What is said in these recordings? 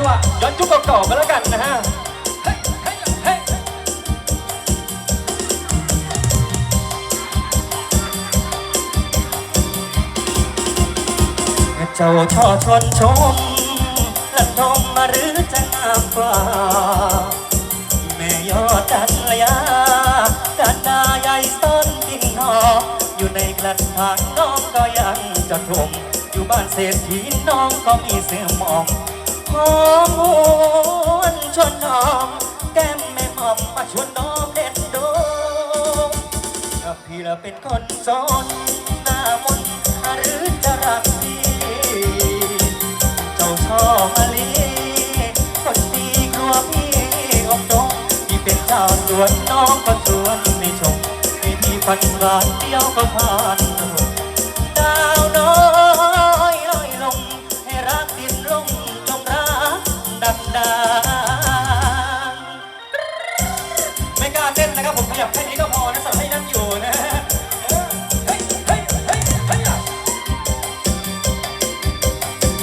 จังหวะย้อนยุคเก่าๆกันแล้วกันนะฮะเจ้าช่อชนชมลันทมมาหรือจะงามกว่าแม่ยอดดันระยาดันดาใหญ่ต้นกิ่งหออยู่ในกระถางน้องก็ยังจะทมอยู่บ้านเศรษฐีน้องก็มีเสื้อหมอง หอมหวนชวนน้องแก้มแม่หอมมาชวนน้องเด็ดดมถ้าพี่ละเป็นคนจนหน้ามนต์หรือจะรักพี่เจ้าชอบมาลีคนดีกลัวพี่องตงพี่เป็นเจ้าสวนน้องก็ชวนไปชมให้พี่ฝันหวานเดียวก็ผ่านดาว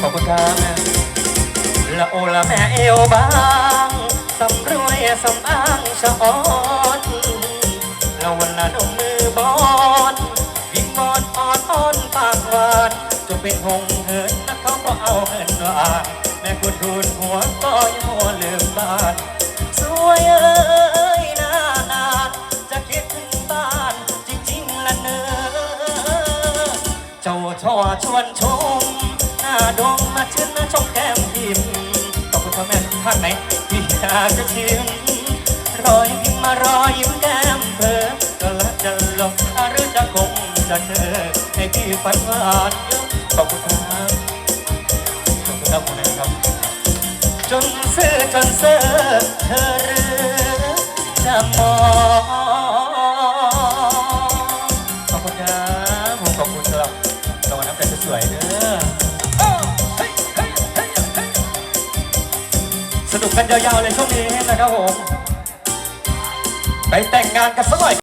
ขอบคุณครับแม่ละโอละแม่เอวบางสำรวยสำอางชะอ่อนละวันละนมมือบอนวิ่งวอนอ่อนอ่อนปากหวานจะเป็นหงเหินนะเขาก็เอาเหินหวานแม่คุณทูลหัวก็ยังมัวลืมบ้านสวยเอ้ยนานาจะคิดถึงบ้านจริงๆละเนอเจ้าช่อชวนชม ชื่นชมแก้มพิมพ์ขอบคุณพ่อแม่ท่านไหนที่อยากจะชิมรอยยิ้มมารอยยิ้มแก้มเธอก็ละจะลงหรือจะคงจะเจอให้พี่ฝันหวานเยอะขอบคุณครับขอบคุณครับคุณนะครับ จนเสื้อจนเสื้อเธอหรือจะมองขอบคุณครับผมขอบคุณสำหรับรางวัลน้ำใจสวยๆด้อโกันยาวๆเลยช่วงนี้นะครับผม ไปแต่งงานกันสักหน่อย